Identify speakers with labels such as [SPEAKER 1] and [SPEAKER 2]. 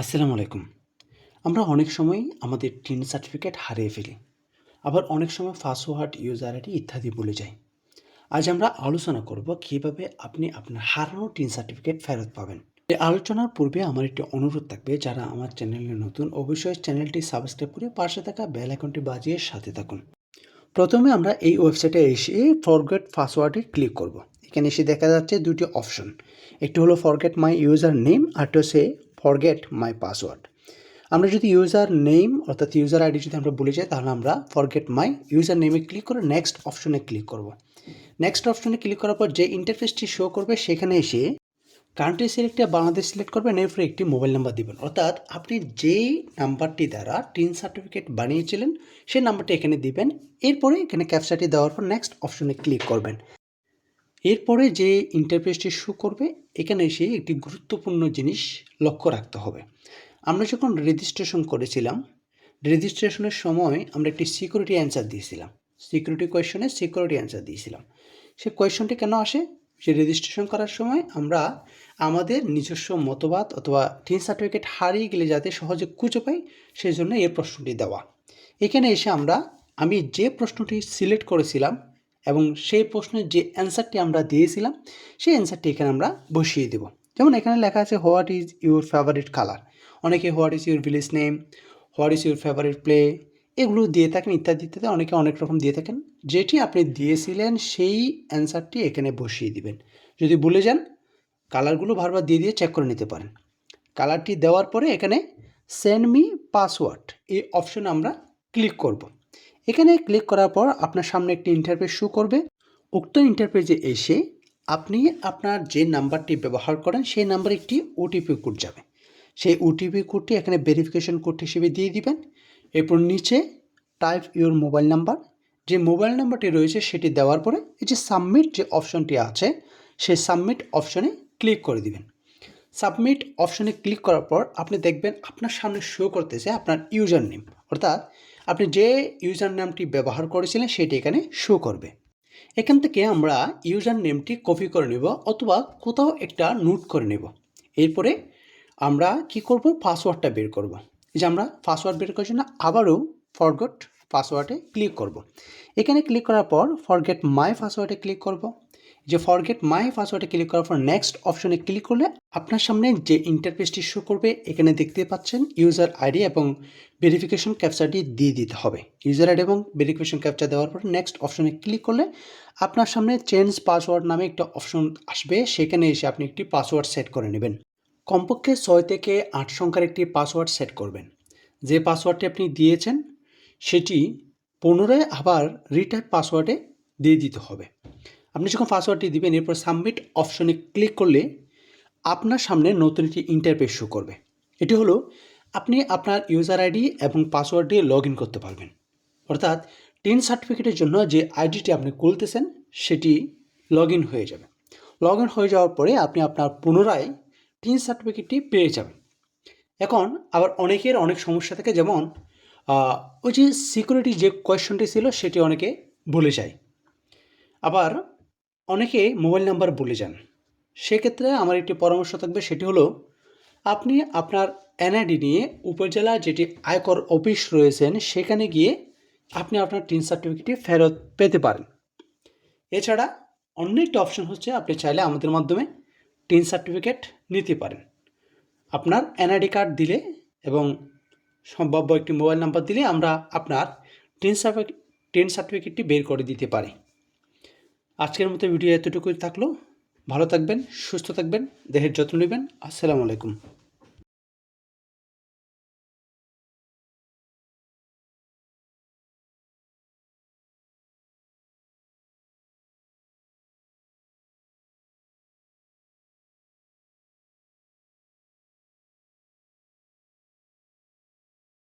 [SPEAKER 1] আসসালামু আলাইকুম। আমরা অনেক সময় আমাদের টিন সার্টিফিকেট হারিয়ে ফেলি। আবার অনেক সময় পাসওয়ার্ড ইউজার আইডি ইত্যাদি বলে যাই। আজ আমরা আলোচনা করব কীভাবে আপনি আপনার হারানো টিন সার্টিফিকেট ফেরত পাবেন। এই আলোচনার পূর্বে আমার একটি অনুরোধ থাকবে, যারা আমার চ্যানেলে নতুন, অবশ্যই চ্যানেলটি সাবস্ক্রাইব করে পাশে থাকা বেল আইকনটি বাজিয়ে সাথে থাকুন। প্রথমে আমরা এই ওয়েবসাইটে এসে ফরগেট পাসওয়ার্ডে ক্লিক করব। এখানে এসে দেখা যাচ্ছে দুটি অপশন একটি হলো ফরগেট মাই ইউজার নেম আরটি হচ্ছে ফরগেট মাই পাসওয়ার্ড আমরা যদি ইউজার নেম অর্থাৎ ইউজার আইডি যদি আমরা ভুলে যাই, তাহলে আমরা ফরগেট মাই ইউজার নেমে ক্লিক করে নেক্সট অপশনে ক্লিক করব। নেক্সট অপশনে ক্লিক করার পর যে ইন্টারফেসটি শো করবে, সেখানে এসে কান্ট্রি সিলেক্টে বাংলাদেশ সিলেক্ট করবেন, এরপরে একটি মোবাইল নাম্বার দিবেন। অর্থাৎ আপনি যেই নাম্বারটি দ্বারা টিন সার্টিফিকেট বানিয়েছিলেন, সেই নাম্বারটি এখানে দিবেন। এরপরে এখানে ক্যাপচাটি দেওয়ার পর নেক্সট অপশনে ক্লিক করবেন। এরপরে যে ইন্টারফেসটি শো করবে, এখানে এসে একটি গুরুত্বপূর্ণ জিনিস লক্ষ্য রাখতে হবে। আমরা যখন রেজিস্ট্রেশন করেছিলাম রেজিস্ট্রেশনের সময় আমরা একটি সিকিউরিটি অ্যান্সার দিয়েছিলাম। সিকিউরিটি কোয়েশনে সিকিউরিটি অ্যান্সার দিয়েছিলাম। সে কোয়েশনটি কেন আসে? সে রেজিস্ট্রেশন করার সময় আমরা আমাদের নিজস্ব মতবাদ অথবা টিন সার্টিফিকেট হারিয়ে গেলে যাতে সহজে খুঁজে পাই সেই জন্য এই প্রশ্নটি দেওয়া। এখানে এসে আমরা, আমি যে প্রশ্নটি সিলেক্ট করেছিলাম এবং সেই প্রশ্নের যে অ্যান্সারটি আমরা দিয়েছিলাম, সেই অ্যান্সারটি এখানে আমরা বসিয়ে দেব। যেমন এখানে লেখা আছে what is your favourite colour অনেকে what is your village name what is your favourite play এগুলো দিয়ে থাকেন, ইত্যাদি ইত্যাদি, অনেকে অনেক রকম দিয়ে থাকেন। যেটি আপনি দিয়েছিলেন, সেই অ্যান্সারটি এখানে বসিয়ে দিবেন। যদি ভুলে যান কালারগুলো বারবার দিয়ে দিয়ে চেক করে নিতে পারেন। কালারটি দেওয়ার পরে এখানে সেন্ড মি পাসওয়ার্ড এই অপশনে আমরা ক্লিক করব। এখানে ক্লিক করার পর আপনার সামনে একটি ইন্টারপেজ শো করবে। উক্ত ইন্টারপেজে এসে আপনি আপনার যে নাম্বারটি ব্যবহার করেন, সেই নাম্বারে একটি ওটিপি কোড যাবে। সেই ওটিপি কোডটি এখানে ভেরিফিকেশন কোড হিসেবে দিয়ে দিবেন। এরপর নিচে টাইপ ইউর মোবাইল নাম্বার যে মোবাইল নাম্বারটি রয়েছে, সেটি দেওয়ার পরে এই যে সাবমিট যে অপশনটি আছে, সেই সাবমিট অপশনে ক্লিক করে দিবেন। সাবমিট অপশনে ক্লিক করার পর আপনি দেখবেন আপনার সামনে শো করতেছে আপনার ইউজার নেম অর্থাৎ আপনি যে ইউজার নামটি ব্যবহার করেছিলেন সেটি এখানে শো করবে। এখান থেকে আমরা ইউজার নেমটি কপি করে নেব অথবা কোথাও একটা নোট করে নেব। এরপরে আমরা কি করব? পাসওয়ার্ডটা বের করব। যে আমরা পাসওয়ার্ড বের করার জন্য আবারও ফরগট পাসওয়ার্ডে ক্লিক করব। এখানে ক্লিক করার পর ফরগেট মাই পাসওয়ার্ডে ক্লিক করব। যে ফরগেট মাই পাসওয়ার্ডে ক্লিক করার পর নেক্সট অপশনে ক্লিক করলে আপনার সামনে যে ইন্টারফেসটি শো করবে, এখানে দেখতে পাচ্ছেন ইউজার আইডি এবং ভেরিফিকেশন ক্যাপচারটি দিয়ে দিতে হবে। ইউজার আইডি এবং ভেরিফিকেশন ক্যাপচার দেওয়ার পর নেক্সট অপশনে ক্লিক করলে আপনার সামনে চেঞ্জ পাসওয়ার্ড নামে একটা অপশন আসবে, সেখানে এসে আপনি একটি পাসওয়ার্ড সেট করে নেবেন। কমপক্ষে ছয় থেকে আট সংখ্যার একটি পাসওয়ার্ড সেট করবেন। যে পাসওয়ার্ডটি আপনি দিয়েছেন, সেটি পুনরায় আবার রিটার্ন পাসওয়ার্ডে দিয়ে দিতে হবে। আপনি যখন পাসওয়ার্ডটি দিবেন, এরপর সাবমিট অপশনে ক্লিক করলে আপনার সামনে নতুন একটি ইন্টারপেজ শো করবে। এটি হলো আপনি আপনার ইউজার আইডি এবং পাসওয়ার্ড দিয়ে লগ ইন করতে পারবেন। অর্থাৎ টেন সার্টিফিকেটের জন্য যে আইডিটি আপনি খুলতেছেন, সেটি লগ ইন হয়ে যাবে। লগ ইন হয়ে যাওয়ার পরে আপনি আপনার পুনরায় টিন সার্টিফিকেটটি পেয়ে যাবেন। এখন আবার অনেকের অনেক সমস্যা থাকে, যেমন ওই যে সিকিউরিটি যে কোয়েশনটি ছিল, সেটি অনেকে ভুলে যায়। আবার অনেকে মোবাইল নাম্বার ভুলে যান। সেক্ষেত্রে আমার একটি পরামর্শ থাকবে, সেটি হলো আপনি আপনার এনআইডি নিয়ে উপজেলা যেটি আয়কর অফিস রয়েছেন, সেখানে গিয়ে আপনি আপনার টিন সার্টিফিকেটটি ফেরত পেতে পারেন। এছাড়া অন্য একটি অপশন হচ্ছে, আপনি চাইলে আমাদের মাধ্যমে টিন সার্টিফিকেট নিতে পারেন। আপনার এনআইডি কার্ড দিলে এবং সম্ভাব্য একটি মোবাইল নাম্বার দিলে আমরা আপনার টিন সার্টিফিকেট টিন সার্টিফিকেটটি বের করে দিতে পারি। আজকের মতো ভিডিও এতটুকুই থাকল। ভালো থাকবেন সুস্থ থাকবেন দেহের যত্ন নেবেন। আসসালামু আলাইকুম।